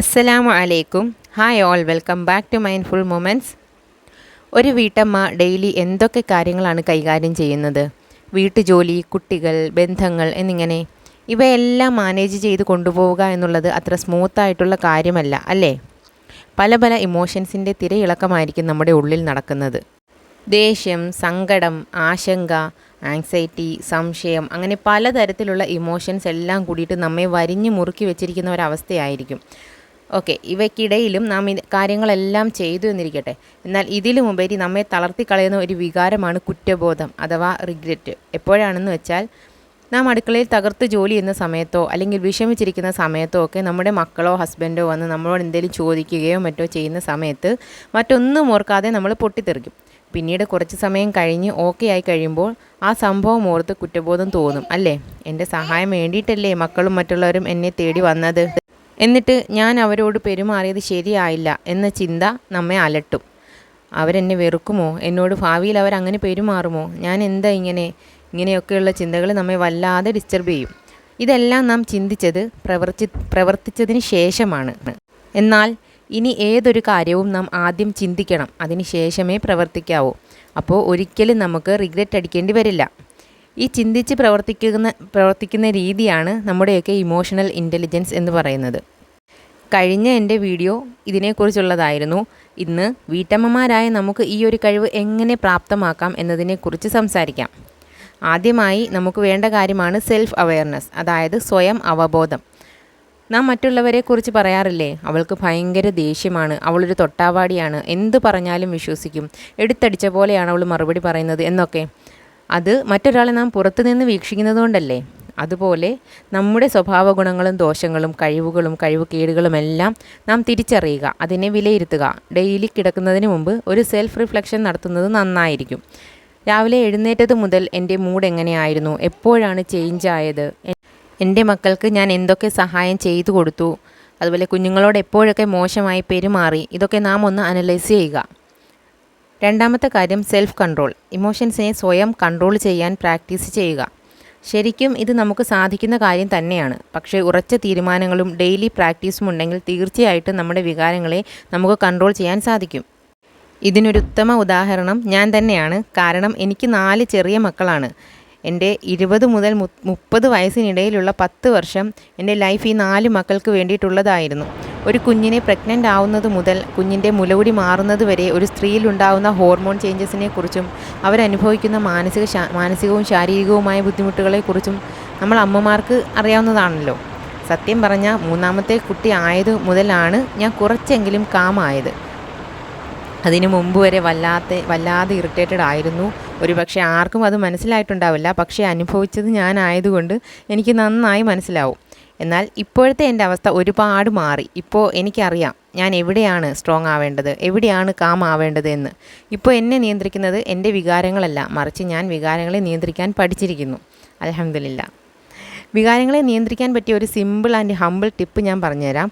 അസ്സലാമു അലൈക്കും hi all welcome back to mindful moments ഒരു വീട്ടമ്മ ഡെയിലി എന്തൊക്കെ കാര്യങ്ങളാണ് കൈകാര്യം ചെയ്യുന്നത്? വീട്ടുജോലി കുട്ടികൾ ബന്ധങ്ങൾ എന്നിങ്ങനെ ഇവയെല്ലാം മാനേജ് ചെയ്ത് കൊണ്ടുപോവുക എന്നുള്ളത് അത്ര സ്മൂത്തായിട്ടുള്ള കാര്യമല്ല അല്ലേ? പല പല ഇമോഷൻസിന്റെ തിരയിളക്കമായിരിക്കും നമ്മുടെ ഉള്ളിൽ നടക്കുന്നത്. ദേഷ്യം സങ്കടം ആശങ്ക ആങ്സൈറ്റി സംശയം അങ്ങനെ പലതരത്തിലുള്ള ഇമോഷൻസ് എല്ലാം കൂടിയിട്ട് നമ്മെ വരിഞ്ഞു മുറുക്കി വെച്ചിരിക്കുന്ന ഒരവസ്ഥയായിരിക്കും. ഓക്കെ ഇവയ്ക്കിടയിലും നാം കാര്യങ്ങളെല്ലാം ചെയ്തു എന്നിരിക്കട്ടെ. എന്നാൽ ഇതിലുമുപരി നമ്മെ തളർത്തിക്കളയുന്ന ഒരു വികാരമാണ് കുറ്റബോധം അഥവാ റിഗ്രറ്റ്. എപ്പോഴാണെന്ന് വെച്ചാൽ നാം അടുക്കളയിൽ തകർത്ത് ജോലി ചെയ്യുന്ന സമയത്തോ അല്ലെങ്കിൽ വിഷമിച്ചിരിക്കുന്ന സമയത്തോ ഒക്കെ നമ്മുടെ മക്കളോ ഹസ്ബൻഡോ വന്ന് നമ്മളോട് എന്തെങ്കിലും ചോദിക്കുകയോ മറ്റോ ചെയ്യുന്ന സമയത്ത് മറ്റൊന്നും ഓർക്കാതെ നമ്മൾ പൊട്ടിത്തെറിക്കും. പിന്നീട് കുറച്ച് സമയം കഴിഞ്ഞ് ഓക്കെ ആയി കഴിയുമ്പോൾ ആ സംഭവം ഓർത്ത് കുറ്റബോധം തോന്നും അല്ലേ? എന്റെ സഹായം വേണ്ടിയിട്ടല്ലേ മക്കളും മറ്റുള്ളവരും എന്നെ തേടി വന്നത്? എന്നിട്ട് ഞാൻ അവരോട് പെരുമാറിയത് ശരിയായില്ല എന്ന ചിന്ത നമ്മെ അലട്ടും. അവരെന്നെ വെറുക്കുമോ? എന്നോട് ഭാവിയിൽ അവരങ്ങനെ പെരുമാറുമോ? ഞാൻ എന്താ ഇങ്ങനെ? ഇങ്ങനെയൊക്കെയുള്ള ചിന്തകൾ നമ്മെ വല്ലാതെ ഡിസ്റ്റർബ് ചെയ്യും. ഇതെല്ലാം നാം ചിന്തിച്ചത് പ്രവർത്തി പ്രവർത്തിച്ചതിന് ശേഷമാണ്. എന്നാൽ ഇനി ഏതൊരു കാര്യവും നാം ആദ്യം ചിന്തിക്കണം. അതിന് ശേഷമേ പ്രവർത്തിക്കാവൂ. അപ്പോൾ ഒരിക്കലും നമുക്ക് റിഗ്രറ്റ് അടിക്കേണ്ടി വരില്ല. ഈ ചിന്തിച്ച് പ്രവർത്തിക്കുന്ന പ്രവർത്തിക്കുന്ന രീതിയാണ് നമ്മുടെയൊക്കെ ഇമോഷണൽ ഇന്റലിജൻസ് എന്ന് പറയുന്നത്. കഴിഞ്ഞ എന്റെ വീഡിയോ ഇതിനെക്കുറിച്ചുള്ളതായിരുന്നു. ഇന്ന് വീട്ടമ്മമാരായ നമുക്ക് ഈ ഒരു കഴിവ് എങ്ങനെ പ്രാപ്തമാക്കാം എന്നതിനെക്കുറിച്ച് സംസാരിക്കാം. ആദ്യമായി നമുക്ക് വേണ്ട കാര്യമാണ് സെൽഫ് അവെയർനെസ് അതായത് സ്വയം അവബോധം. നാം മറ്റുള്ളവരെക്കുറിച്ച് പറയാറില്ലേ? അവൾക്ക് ഭയങ്കര ദേഷ്യമാണ് അവളൊരു തൊട്ടാവാടിയാണ് എന്ത് പറഞ്ഞാലും വിശ്വസിക്കും എടുത്തടിച്ച പോലെയാണ് അവൾ മറുപടി പറയുന്നത് എന്നൊക്കെ. അത് മറ്റൊരാളെ നാം പുറത്തുനിന്ന് വീക്ഷിക്കുന്നതുകൊണ്ടല്ലേ? അതുപോലെ നമ്മുടെ സ്വഭാവ ഗുണങ്ങളും ദോഷങ്ങളും കഴിവുകളും കഴിവുകേടുകളും എല്ലാം നാം തിരിച്ചറിയുക അതിനെ വിലയിരുത്തുക. ഡെയിലി കിടക്കുന്നതിന് മുമ്പ് ഒരു സെൽഫ് റിഫ്ലക്ഷൻ നടത്തുന്നത് നന്നായിരിക്കും. രാവിലെ എഴുന്നേറ്റത് മുതൽ എന്റെ മൂഡ് എങ്ങനെയായിരുന്നു? എപ്പോഴാണ് ചേഞ്ച് ആയത് എന്റെ മക്കൾക്ക് ഞാൻ എന്തൊക്കെ സഹായം ചെയ്തു കൊടുത്തു? അതുപോലെ കുഞ്ഞുങ്ങളോട് എപ്പോഴൊക്കെ മോശമായി പെരുമാറി? ഇതൊക്കെ നാം ഒന്ന് അനലൈസ് ചെയ്യുക. രണ്ടാമത്തെ കാര്യം സെൽഫ് കൺട്രോൾ ഇമോഷൻസിനെ സ്വയം കൺട്രോൾ ചെയ്യാൻ പ്രാക്ടീസ് ചെയ്യുക. ശരിക്കും ഇത് നമുക്ക് സാധിക്കുന്ന കാര്യം തന്നെയാണ്. പക്ഷേ ഉറച്ച തീരുമാനങ്ങളും ഡെയിലി പ്രാക്ടീസും ഉണ്ടെങ്കിൽ തീർച്ചയായിട്ടും നമ്മുടെ വികാരങ്ങളെ നമുക്ക് കൺട്രോൾ ചെയ്യാൻ സാധിക്കും. ഇതിനൊരു ഉത്തമ ഉദാഹരണം ഞാൻ തന്നെയാണ്. കാരണം എനിക്ക് നാല് ചെറിയ മക്കളാണ്. എന്റെ ഇരുപത് മുതൽ മുപ്പത് വയസ്സിനിടയിലുള്ള പത്ത് വർഷം എന്റെ ലൈഫ് ഈ നാല് മക്കൾക്ക് വേണ്ടിയിട്ടുള്ളതായിരുന്നു. ഒരു കുഞ്ഞിനെ പ്രഗ്നന്റ് ആവുന്നത് മുതൽ കുഞ്ഞിന്റെ മുലകുടി മാറുന്നത് വരെ ഒരു സ്ത്രീയിലുണ്ടാവുന്ന ഹോർമോൺ ചേഞ്ചസിനെ കുറിച്ചും അവരനുഭവിക്കുന്ന മാനസിക മാനസികവും ശാരീരികവുമായ ബുദ്ധിമുട്ടുകളെക്കുറിച്ചും നമ്മൾ അമ്മമാർക്ക് അറിയാവുന്നതാണല്ലോ. സത്യം പറഞ്ഞാൽ മൂന്നാമത്തെ കുട്ടി ആയത് മുതലാണ് ഞാൻ കുറച്ചെങ്കിലും കാമായത് അതിനു മുമ്പ് വരെ വല്ലാത്ത വല്ലാതെ ഇറിറ്റേറ്റഡ് ആയിരുന്നു. ഒരു പക്ഷേ ആർക്കും അത് മനസ്സിലായിട്ടുണ്ടാവില്ല. പക്ഷേ അനുഭവിച്ചത് ഞാനായതുകൊണ്ട് എനിക്ക് നന്നായി മനസ്സിലാവും. എന്നാൽ ഇപ്പോഴത്തെ എന്റെ അവസ്ഥ ഒരുപാട് മാറി. ഇപ്പോൾ എനിക്കറിയാം ഞാൻ എവിടെയാണ് സ്ട്രോങ് ആവേണ്ടത് എവിടെയാണ് കാം ആവേണ്ടത് എന്ന്. ഇപ്പോൾ എന്നെ നിയന്ത്രിക്കുന്നത് എന്റെ വികാരങ്ങളല്ല. മറിച്ച് ഞാൻ വികാരങ്ങളെ നിയന്ത്രിക്കാൻ പഠിച്ചിരിക്കുന്നു. അലഹമില്ല വികാരങ്ങളെ നിയന്ത്രിക്കാൻ പറ്റിയ ഒരു സിമ്പിൾ ആൻഡ് ഹമ്പിൾ ടിപ്പ് ഞാൻ പറഞ്ഞുതരാം.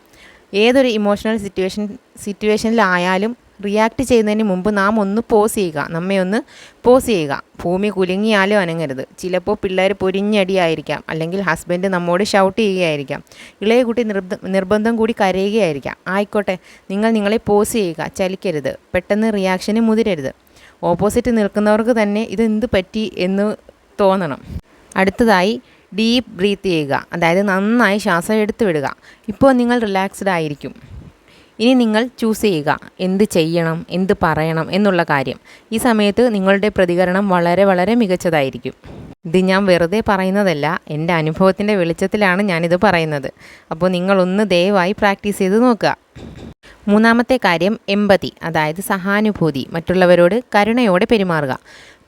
ഏതൊരു ഇമോഷണൽ സിറ്റുവേഷൻ സിറ്റുവേഷനിലായാലും റിയാക്ട് ചെയ്യുന്നതിന് മുമ്പ് നാം ഒന്ന് പോസ് ചെയ്യുക. നമ്മെ ഒന്ന് പോസ് ചെയ്യുക. ഭൂമി കുലുങ്ങിയാലും അനങ്ങരുത്. ചിലപ്പോൾ പിള്ളേർ പൊരിഞ്ഞടിയായിരിക്കാം. അല്ലെങ്കിൽ ഹസ്ബൻഡ് നമ്മോട് ഷൗട്ട് ചെയ്യുകയായിരിക്കാം. ഇളയ കുട്ടി നിർബന്ധം കൂടി കരയുകയായിരിക്കാം. ആയിക്കോട്ടെ നിങ്ങൾ നിങ്ങളെ പോസ് ചെയ്യുക. ചലിക്കരുത്. പെട്ടെന്ന് റിയാക്ഷന് മുതിരരുത്. ഓപ്പോസിറ്റ് നിൽക്കുന്നവർക്ക് തന്നെ ഇത് എന്ത് പറ്റി എന്ന് തോന്നണം. അടുത്തതായി ഡീപ്പ് ബ്രീത്ത് ചെയ്യുക. അതായത് നന്നായി ശ്വാസം എടുത്തു വിടുക. ഇപ്പോൾ നിങ്ങൾ റിലാക്സ്ഡ് ആയിരിക്കും. ഇനി നിങ്ങൾ ചൂസ് ചെയ്യുക. എന്ത് ചെയ്യണം എന്ത് പറയണം എന്നുള്ള കാര്യം. ഈ സമയത്ത് നിങ്ങളുടെ പ്രതികരണം വളരെ വളരെ മികച്ചതായിരിക്കും. ഇത് ഞാൻ വെറുതെ പറയുന്നതല്ല എന്റെ അനുഭവത്തിന്റെ വെളിച്ചത്തിലാണ് ഞാനിത് പറയുന്നത്. അപ്പോൾ നിങ്ങളൊന്ന് ദയവായി പ്രാക്ടീസ് ചെയ്ത് നോക്കുക. മൂന്നാമത്തെ കാര്യം എമ്പതി അതായത് സഹാനുഭൂതി. മറ്റുള്ളവരോട് കരുണയോടെ പെരുമാറുക.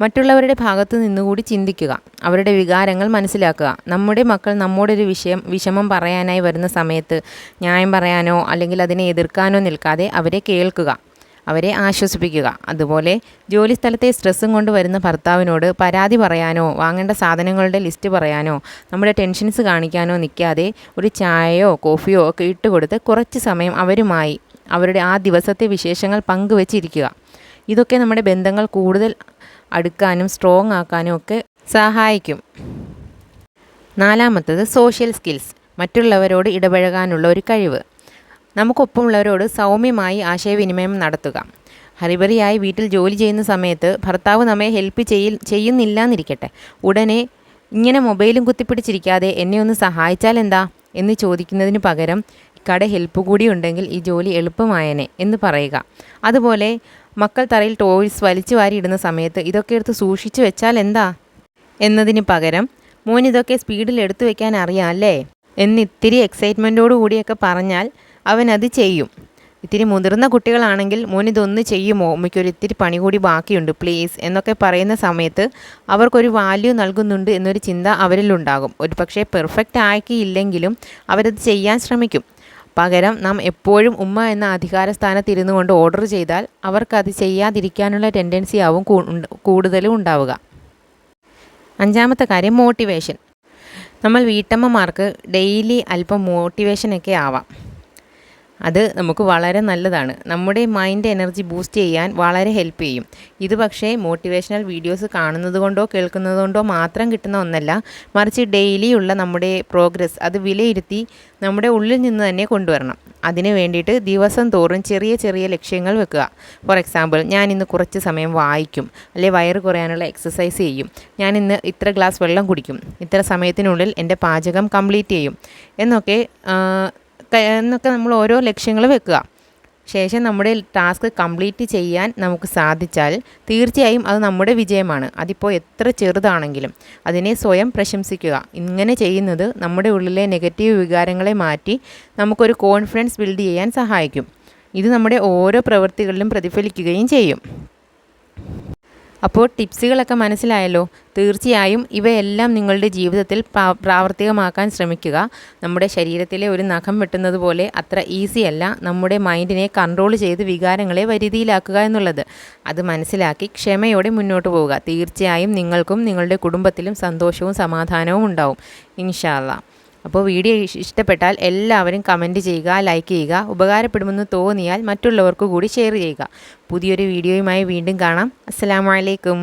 മറ്റുള്ളവരുടെ ഭാഗത്തു നിന്നുകൂടി ചിന്തിക്കുക. അവരുടെ വികാരങ്ങൾ മനസ്സിലാക്കുക. നമ്മുടെ മക്കൾ നമ്മോടൊരു വിഷയം വിഷമം പറയാനായി വരുന്ന സമയത്ത് ന്യായം പറയാനോ അല്ലെങ്കിൽ അതിനെ എതിർക്കാനോ നിൽക്കാതെ അവരെ കേൾക്കുക. അവരെ ആശ്വസിപ്പിക്കുക. അതുപോലെ ജോലിസ്ഥലത്തെ സ്ട്രെസ്സും കൊണ്ട് വരുന്ന ഭർത്താവിനോട് പരാതി പറയാനോ വാങ്ങേണ്ട സാധനങ്ങളുടെ ലിസ്റ്റ് പറയാനോ നമ്മുടെ ടെൻഷൻസ് കാണിക്കാനോ നിൽക്കാതെ ഒരു ചായയോ കോഫിയോ ഒക്കെ ഇട്ടുകൊടുത്ത് കുറച്ച് സമയം അവരുമായി അവരുടെ ആ ദിവസത്തെ വിശേഷങ്ങൾ പങ്കുവച്ചിരിക്കുക. ഇതൊക്കെ നമ്മുടെ ബന്ധങ്ങൾ കൂടുതൽ അടുക്കാനും സ്ട്രോങ് ആക്കാനും ഒക്കെ സഹായിക്കും. നാലാമത്തത് സോഷ്യൽ സ്കിൽസ് മറ്റുള്ളവരോട് ഇടപഴകാനുള്ള ഒരു കഴിവ്. നമുക്കൊപ്പമുള്ളവരോട് സൗമ്യമായി ആശയവിനിമയം നടത്തുക. ഹറിബറിയായി വീട്ടിൽ ജോലി ചെയ്യുന്ന സമയത്ത് ഭർത്താവ് നമ്മെ ഹെൽപ്പ് ചെയ്യ ചെയ്യുന്നില്ല എന്നിരിക്കട്ടെ ഉടനെ ഇങ്ങനെ മൊബൈലും കുത്തിപ്പിടിച്ചിരിക്കാതെ എന്നെ ഒന്ന് സഹായിച്ചാൽ എന്താ? എന്ന് ചോദിക്കുന്നതിന് പകരം കട ഹെൽപ്പ് കൂടി ഉണ്ടെങ്കിൽ ഈ ജോലി എളുപ്പമായേനെ എന്ന് പറയുക. അതുപോലെ മക്കൾ തറയിൽ ടോയ്സ് വലിച്ചു വാരിയിടുന്ന സമയത്ത് ഇതൊക്കെ എടുത്ത് സൂക്ഷിച്ചു വെച്ചാൽ എന്താ? എന്നതിന് പകരം മോൻ ഇതൊക്കെ സ്പീഡിൽ എടുത്തു വെക്കാൻ അറിയാം അല്ലേ എന്ന് ഇത്തിരി എക്സൈറ്റ്മെന്റോടു കൂടിയൊക്കെ പറഞ്ഞാൽ അവൻ അത് ചെയ്യും. ഇത്തിരി മുതിർന്ന കുട്ടികളാണെങ്കിൽ മോൻ ഇതൊന്ന് ചെയ്യുമോ? ഉമ്മയ്ക്കൊരു ഇത്തിരി പണി കൂടി ബാക്കിയുണ്ട് പ്ലീസ് എന്നൊക്കെ പറയുന്ന സമയത്ത് അവർക്കൊരു വാല്യൂ നൽകുന്നുണ്ട് എന്നൊരു ചിന്ത അവരിലുണ്ടാകും. ഒരു പക്ഷേ പെർഫെക്റ്റ് ആക്കിയില്ലെങ്കിലും അവരത് ചെയ്യാൻ ശ്രമിക്കും. പകരം നാം എപ്പോഴും ഉമ്മ എന്ന അധികാര സ്ഥാനത്തിരുന്നു കൊണ്ട് ഓർഡർ ചെയ്താൽ അവർക്കത് ചെയ്യാതിരിക്കാനുള്ള ടെൻഡൻസി ആവും കൂടുതലും ഉണ്ടാവുക. അഞ്ചാമത്തെ കാര്യം മോട്ടിവേഷൻ നമ്മൾ വീട്ടമ്മമാർക്ക് ഡെയിലി അല്പം മോട്ടിവേഷനൊക്കെ ആവാം. അത് നമുക്ക് വളരെ നല്ലതാണ്. നമ്മുടെ മൈൻഡ് എനർജി ബൂസ്റ്റ് ചെയ്യാൻ വളരെ ഹെൽപ്പ് ചെയ്യും. ഇത് പക്ഷേ മോട്ടിവേഷണൽ വീഡിയോസ് കാണുന്നത് കൊണ്ടോ കേൾക്കുന്നത് കൊണ്ടോ മാത്രം കിട്ടുന്ന ഒന്നല്ല. മറിച്ച് ഡെയിലിയുള്ള നമ്മുടെ പ്രോഗ്രസ് അത് വിലയിരുത്തി നമ്മുടെ ഉള്ളിൽ നിന്ന് തന്നെ കൊണ്ടുവരണം. അതിന് വേണ്ടിയിട്ട് ദിവസം തോറും ചെറിയ ചെറിയ ലക്ഷ്യങ്ങൾ വെക്കുക. ഫോർ എക്സാമ്പിൾ ഞാൻ ഇന്ന് കുറച്ച് സമയം വായിക്കും. അല്ലെ വയറ് കുറയാനുള്ള എക്സസൈസ് ചെയ്യും. ഞാൻ ഇന്ന് ഇത്ര ഗ്ലാസ് വെള്ളം കുടിക്കും. ഇത്ര സമയത്തിനുള്ളിൽ എന്റെ പാചകം കംപ്ലീറ്റ് ചെയ്യും. എന്നൊക്കെ എന്നൊക്കെ നമ്മൾ ഓരോ ലക്ഷ്യങ്ങൾ വെക്കുക. ശേഷം നമ്മുടെ ടാസ്ക് കംപ്ലീറ്റ് ചെയ്യാൻ നമുക്ക് സാധിച്ചാൽ തീർച്ചയായും അത് നമ്മുടെ വിജയമാണ്. അതിപ്പോൾ എത്ര ചെറുതാണെങ്കിലും അതിനെ സ്വയം പ്രശംസിക്കുക. ഇങ്ങനെ ചെയ്യുന്നത് നമ്മുടെ ഉള്ളിലെ നെഗറ്റീവ് വികാരങ്ങളെ മാറ്റി നമുക്കൊരു കോൺഫിഡൻസ് ബിൽഡ് ചെയ്യാൻ സഹായിക്കും. ഇത് നമ്മുടെ ഓരോ പ്രവൃത്തികളിലും പ്രതിഫലിക്കുകയും ചെയ്യും. അപ്പോൾ ടിപ്സുകളൊക്കെ മനസ്സിലായല്ലോ. തീർച്ചയായും ഇവയെല്ലാം നിങ്ങളുടെ ജീവിതത്തിൽ പ്രാവർത്തികമാക്കാൻ ശ്രമിക്കുക. നമ്മുടെ ശരീരത്തിലെ ഒരു നഖം വെട്ടുന്നത് പോലെ അത്ര ഈസി അല്ല. നമ്മുടെ മൈൻഡിനെ കൺട്രോൾ ചെയ്ത് വികാരങ്ങളെ വരുതിയിലാക്കുക എന്നുള്ളത്. അത് മനസ്സിലാക്കി ക്ഷമയോടെ മുന്നോട്ട് പോവുക. തീർച്ചയായും നിങ്ങൾക്കും നിങ്ങളുടെ കുടുംബത്തിലും സന്തോഷവും സമാധാനവും ഉണ്ടാവും. ഇൻഷാല്ല അപ്പോൾ വീഡിയോ ഇഷ്ടപ്പെട്ടാൽ എല്ലാവരും കമന്റ് ചെയ്യുക ലൈക്ക് ചെയ്യുക ഉപകാരപ്പെടുമെന്ന് തോന്നിയാൽ മറ്റുള്ളവർക്ക് കൂടി ഷെയർ ചെയ്യുക. പുതിയൊരു വീഡിയോയുമായി വീണ്ടും കാണാം. അസ്സലാമലൈക്കും